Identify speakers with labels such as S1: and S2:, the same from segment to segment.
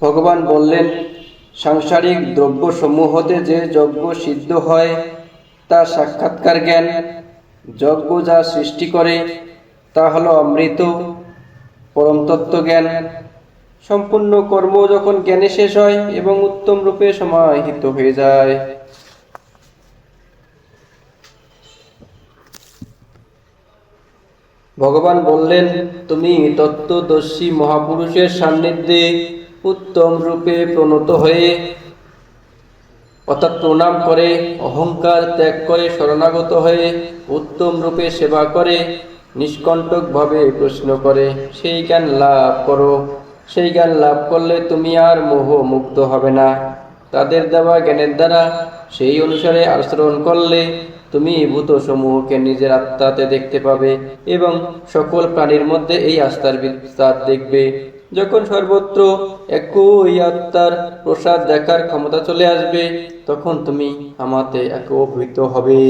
S1: ভগবান বললেন, সাংসারিক দ্রব্যসমূহ হতে যে যজ্ঞ সিদ্ধ হয়, তা সাক্ষাৎকার জ্ঞান। যজ্ঞ যা সৃষ্টি করে, তা হলো অমৃত, পরমতত্ত্ব জ্ঞান। সম্পূর্ণ কর্ম যখন জ্ঞানে শেষ হয় এবং উত্তম রূপে সমাহিত হয়ে যায়। ভগবান বললেন, তুমি তত্ত্বদর্শী মহাপুরুষের সান্নিধ্যে উত্তম রূপে প্রণত হয়ে, অর্থাৎ প্রণাম করে, অহংকার ত্যাগ করে শরণাগত হয়ে উত্তম রূপে সেবা করে, নিষ্কণ্টকভাবে প্রশ্ন করে, সেই জ্ঞান লাভ করো। সেই জ্ঞান লাভ করলে তুমি আর মোহ মুক্ত হবে না। তাদের দেওয়া জ্ঞানের দ্বারা সেই অনুসারে আচরণ করলে তুমি ভূত সমূহকে নিজের আত্মাতে দেখতে পাবে এবং সকল প্রাণীর মধ্যে এই আস্থার বিস্তার দেখবে। যখন সর্বত্র একই আত্মার প্রসাদ দেখার ক্ষমতা চলে আসবে, তখন তুমি আমাতে একভূত হবে।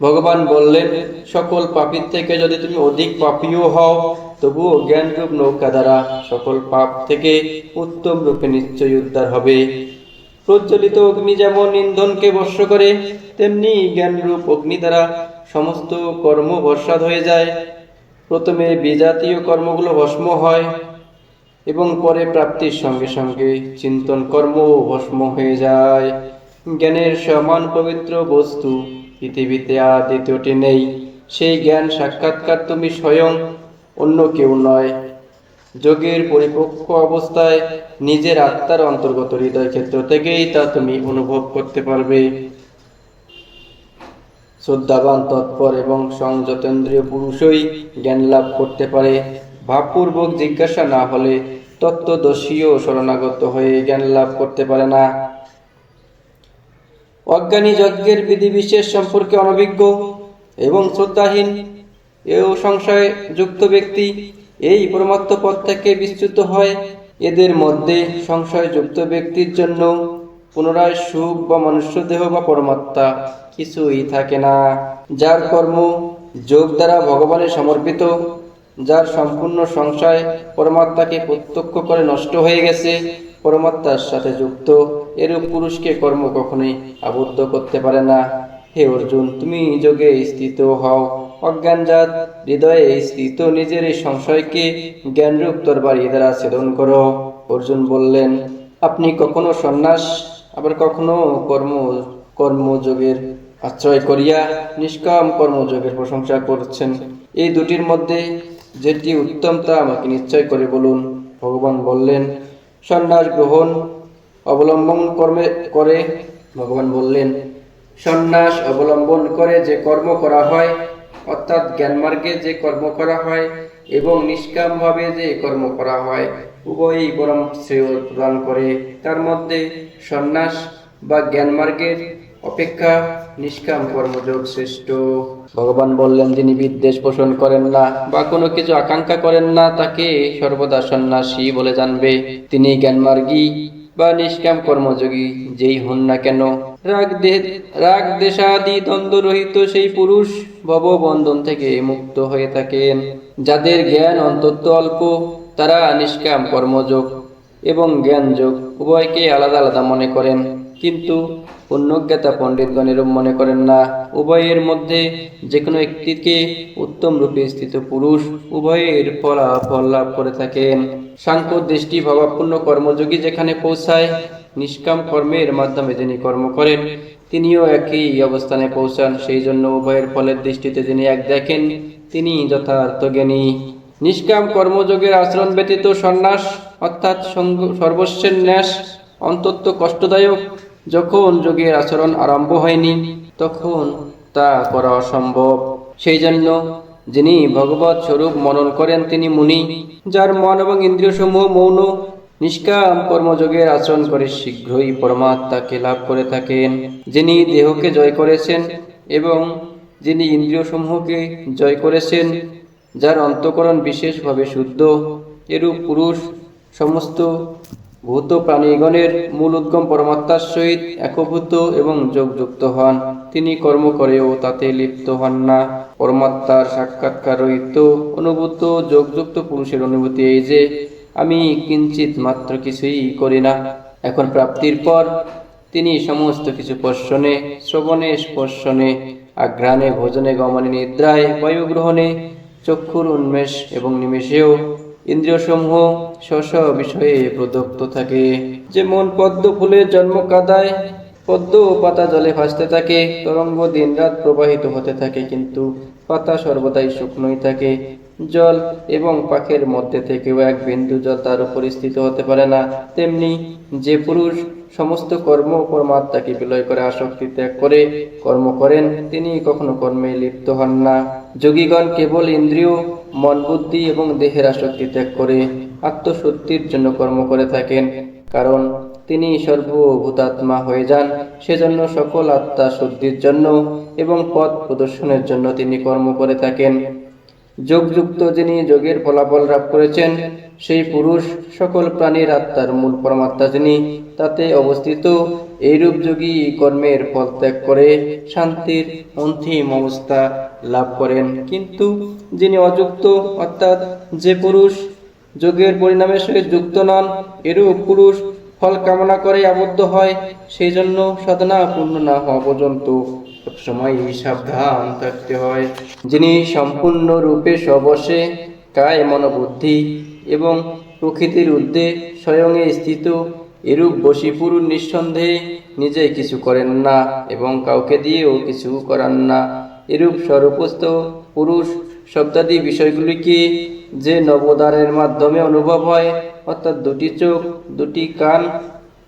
S1: ভগবান বললেন, সকল পাপীর থেকে যদি তুমি অধিক পাপীও হও, তবুও জ্ঞানরূপ নৌকা দ্বারা সকল পাপ থেকে উত্তম রূপে নিশ্চয়ই উদ্ধার হবে। প্রজ্বলিত অগ্নি যেমন ইন্ধনকে বর্ষ করে, তেমনি জ্ঞানরূপ অগ্নি দ্বারা সমস্ত কর্ম বর্ষাদ হয়ে যায়। প্রথমে বিজাতীয় কর্মগুলো ভস্ম হয় এবং পরে প্রাপ্তির সঙ্গে সঙ্গে চিন্তন কর্ম ভস্ম হয়ে যায়। জ্ঞানের সমান পবিত্র বস্তু পৃথিবীতে আর দ্বিতীয়টি নেই। সেই জ্ঞান সাক্ষাৎকার তুমি স্বয়ং, অন্য কেউ নয়। যোগের পরিপক্ক অবস্থায় নিজের আত্মার অন্তর্গত হৃদয় ক্ষেত্র থেকেই তা তুমি অনুভব করতে পারবে। শ্রদ্ধাবান, তৎপর এবং সংযতেন্দ্রীয় পুরুষই জ্ঞান লাভ করতে পারে। ভাবপূর্বক জিজ্ঞাসা না হলে তত্ত্বদর্শীও শরণাগত হয়ে জ্ঞান লাভ করতে পারে না। অজ্ঞানী যজ্ঞের বিধিবিশেষ সম্পর্কে অনভিজ্ঞ এবং শ্রদ্ধাহীন এও সংশয় যুক্ত ব্যক্তি এই পরমাত্ম পথ থেকে বিচ্যুত হয়। এদের মধ্যে সংশয় যুক্ত ব্যক্তির জন্য পুনরায় সুখ বা মনুষ্য দেহ বা পরমাত্মা কিছুই থাকে না। যার কর্ম যোগ দ্বারা ভগবানের সমর্পিত, যার সম্পূর্ণ সংশয় পরমাত্মাকে প্রত্যক্ষ করে নষ্ট হয়ে গেছে, পরমাত্মার সাথে যুক্ত, এরূপ পুরুষকে কর্ম কখনোই আবদ্ধ করতে পারে না। হে অর্জুন, তুমি যোগে স্থিত হও। অজ্ঞানজাত হৃদয়ে স্থিত নিজের এই সংশয়কে জ্ঞানরূপ তরবারি দ্বারা ছেদন করো। অর্জুন বললেন, আপনি কখনো সন্ন্যাস আবার কখনো কর্ম, কর্মযোগের আশ্রয় করিয়া নিষ্কাম কর্মযোগের প্রশংসা করছেন। এই দুটির মধ্যে যেটি উত্তম তা আমাকে নিশ্চয় করে বলুন। ভগবান বললেন, সন্ন্যাস গ্রহণ অবলম্বন কর্মে, করে, ভগবান বললেন, সন্ন্যাস অবলম্বন করে যে কর্ম করা হয়, অর্থাৎ জ্ঞানমার্গে যে কর্ম করা হয় এবং নিষ্কামভাবে যে কর্ম করা হয়, উভয়ই পরম শ্রেয় প্রদান করে। তার মধ্যে সন্ন্যাস বা জ্ঞানমার্গের অপেক্ষা নিষ্কাম কর্মযোগ শ্রেষ্ঠ। ভগবান বললেন, যিনি বিদ্বেষ পোষণ করেন না বা কোনো কিছু আকাঙ্ক্ষা করেন না, তাকে সর্বদা সন্ন্যাসী বলে জানবে। তিনি জ্ঞানমার্গী বা নিষ্কাম কর্মযোগী, যেই হন না কেন রাগ দেশাদি দ্বন্দ্ব রহিত সেই পুরুষ ভব বন্ধন থেকে মুক্ত হয়ে থাকেন, যাদের জ্ঞান অন্তত অল্প, তারা নিষ্কাম কর্মযোগ এবং জ্ঞানযোগ উভয়কে আলাদা আলাদা মনে করেন। কিন্তু পুণ্যজ্ঞাতা পণ্ডিতগণ এরূপ মনে করেন না, উভয়ের মধ্যে যে কোনো একটিকে উত্তম রূপে স্থিত পুরুষ উভয়ের ফলাফল লাভ করে থাকেন। সাংখ্য, দৃষ্টি, ভাবাপূর্ণ কর্মযোগী যেখানে পৌঁছায়, নিষ্কাম কর্মের মাধ্যমে যিনি কর্ম করেন, তিনিও একই অবস্থানে পৌঁছান। সেই জন্য উভয়ের ফলের দৃষ্টিতে যিনি এক দেখেন, তিনি যথার্থ জ্ঞানী। নিষ্কাম কর্মযোগের আচরণ ব্যতীত সন্ন্যাস অর্থাৎ সর্বস্বের ন্যাস অন্তত কষ্টদায়ক যখন যোগের আচরণ আরম্ভ হয়নি, তখন তা করা অসম্ভব। সেই জন্য যিনি ভগবত স্বরূপ মনন করেন, তিনি মুনি, যার মন এবং ইন্দ্রিয় সমূহ মৌন, নিষ্কাম কর্মযোগের আচরণ করে শীঘ্রই পরমাত্মাকে লাভ করে থাকেন। যিনি দেহকে জয় করেছেন এবং যিনি ইন্দ্রিয় সমূহকে জয় করেছেন, যার অন্তকরণ বিশেষভাবে শুদ্ধ, এরূপ পুরুষ সমস্ত ভূত প্রাণীগণের মূল উদ্গম পরমাত্মার সহিত একভূত এবং যোগযুক্ত হন। তিনি কর্ম করেও তাতে লিপ্ত হন না। পরমাত্মার সাক্ষাৎকার রহিত অনুভূত যোগযুক্ত পুরুষের অনুভূতি এই যে, আমি কিঞ্চিত মাত্র কিছুই করি না। এখন প্রাপ্তির পর তিনি সমস্ত কিছু পর্শনে শ্রবণে, স্পর্শনে, আঘ্রাণে, ভোজনে, গমনে, নিদ্রায়, বায়ুগ্রহণে, চক্ষুর উন্মেষ এবং নিমেষেও ইন্দ্রিয়সমূহ স্ব স্ব বিষয়ে প্রদত্ত থাকে। যেমন পদ্ম ফুলের জন্ম কাদায়, পদ্ম ও পাতা জলে ভাসতে থাকে, তরঙ্গ দিনরাত প্রবাহিত হতে থাকে, কিন্তু পাতা সর্বদাই শুকনোই থাকে। জল এবং পাখের মধ্যে থেকেও এক বিন্দু জল তার উপর স্থিত হতে পারে না। তেমনি যে পুরুষ সমস্ত কর্ম পরমাত্মাকে বিলয় করে আসক্তি ত্যাগ করে, কর্ম করেন, তিনি কখনো কর্মে লিপ্ত হন না। যোগীগণ কেবল ইন্দ্রিয় মন বুদ্ধি এবং দেহের আসক্তি ত্যাগ করে আত্মসত্যির জন্য কর্ম করে থাকেন, কারণ তিনি সর্বভূতাত্মা হয়ে যান, সেজন্য সকল আত্মা শুদ্ধির জন্য এবং পথ প্রদর্শনের জন্য তিনি কর্ম করে থাকেন। যোগযুক্ত যিনি যোগের ফলাফল লাভ করেছেন, সেই পুরুষ সকল প্রাণীর আত্মার মূল পরমাত্মা যিনি, তাতে অবস্থিত এইরূপ যোগী কর্মের ফল ত্যাগ করে শান্তির অন্তিম অবস্থা লাভ করেন। কিন্তু যিনি অযুক্ত, অর্থাৎ যে পুরুষ যোগের পরিণামের সঙ্গে যুক্ত নন, এরূপ পুরুষ ফল কামনা করে আবদ্ধ হয়, সেই জন্য সাধনা পূর্ণ না হওয়া পর্যন্ত সবসময় সাবধান থাকতে হয়। যিনি সম্পূর্ণ রূপে সবসে কায় মনোবুদ্ধি এবং প্রকৃতির ঊর্ধ্বে স্বয়ংয়ে স্থিত এরূপ বশীপুরুষ নিঃসন্দেহে নিজে কিছু করেন না এবং কাউকে দিয়েও কিছু করান না। এরূপ স্বরূপস্থ পুরুষ শব্দাদি বিষয়গুলিকে যে নবদানের মাধ্যমে অনুভব হয়, অর্থাৎ দুটি চোখ, দুটি কান,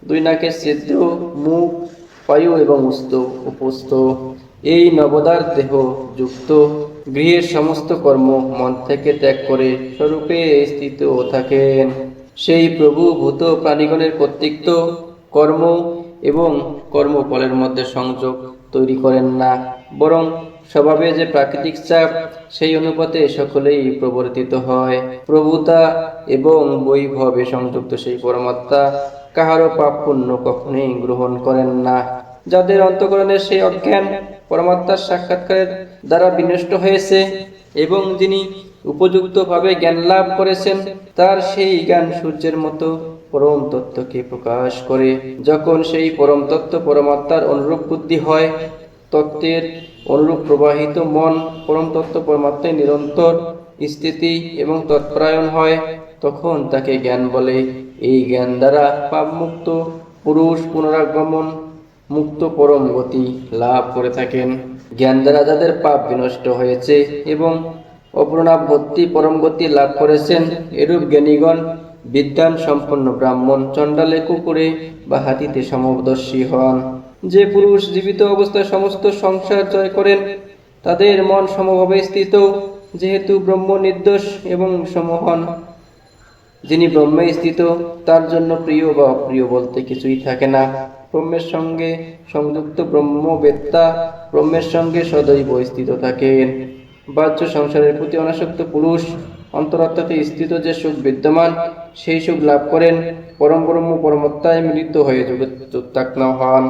S1: দুই নাকের ছিদ্র, মুখ পায়ু এবং উস্ত উপস্থ। এই নবদার দেহ যুক্ত। গৃহের সমস্ত কর্ম মন থেকে ত্যাগ করে স্বরূপে স্থিত থাকেন। সেই প্রভু ভূত প্রাণীগণের কর্তৃত্ব, কর্ম এবং কর্মফলের মধ্যে সংযোগ তৈরি করেন না। বরং স্বভাবে যে প্রাকৃতিক চাপ, সেই অনুপাতে সকলেই প্রবর্তিত হয়। প্রভুতা এবং বৈভবে সংযুক্ত সেই পরমাত্মা কাহারও পাপ পুণ্য কখনোই গ্রহণ করেন না। যাদের অন্তকরণের সেই অজ্ঞান পরমাত্মার সাক্ষাৎকারের দ্বারা বিনষ্ট হয়েছে এবং যিনি উপযুক্তভাবে জ্ঞান লাভ করেছেন, তার সেই জ্ঞান সূর্যের মতো পরম তত্ত্বকে প্রকাশ করে। যখন সেই পরম তত্ত্ব পরমাত্মার অনুরূপ বুদ্ধি হয়, তত্ত্বের অনুরূপ প্রবাহিত মন পরম তত্ত্ব পরমাত্মায় নিরন্তর স্থিতি এবং তৎপরায়ণ হয়, তখন তাকে জ্ঞান বলে। এই জ্ঞান দ্বারা পাপমুক্ত পুরুষ পুনরাগমন, মুক্ত পরম গতি লাভ করে থাকেন। জ্ঞান দ্বারা যাদের পাপ বিনষ্ট হয়েছে এবং অপূর্ণাবর্তী পরম গতি লাভ করেছেন এরূপ জ্ঞানীগণ বিদ্যান সম্পন্ন ব্রাহ্মণ চণ্ডালে কুকুরে বা হাতিতে সমদর্শী হন। যে পুরুষ জীবিত অবস্থায় সমস্ত সংসার জয় করেন, তাদের মন সমভাবে স্থিত, যেহেতু ব্রহ্ম নির্দোষ এবং সমহন। যিনি ব্রহ্মে স্থিত, তার জন্য প্রিয় বা অপ্রিয় বলতে কিছুই থাকে না। ব্রহ্মের সঙ্গে সংযুক্ত ব্রহ্মবেত্তা ব্রহ্মের সঙ্গে সদৈব স্থিত থাকেন। বাহ্য সংসারের প্রতি অনাসক্ত পুরুষ অন্তরাত্মাতে স্থিত যে সুখ বিদ্যমান, সেই সুখ লাভ করেন, পরম ব্রহ্ম পরমত্তায় মিলিত হয়ে যোগ হন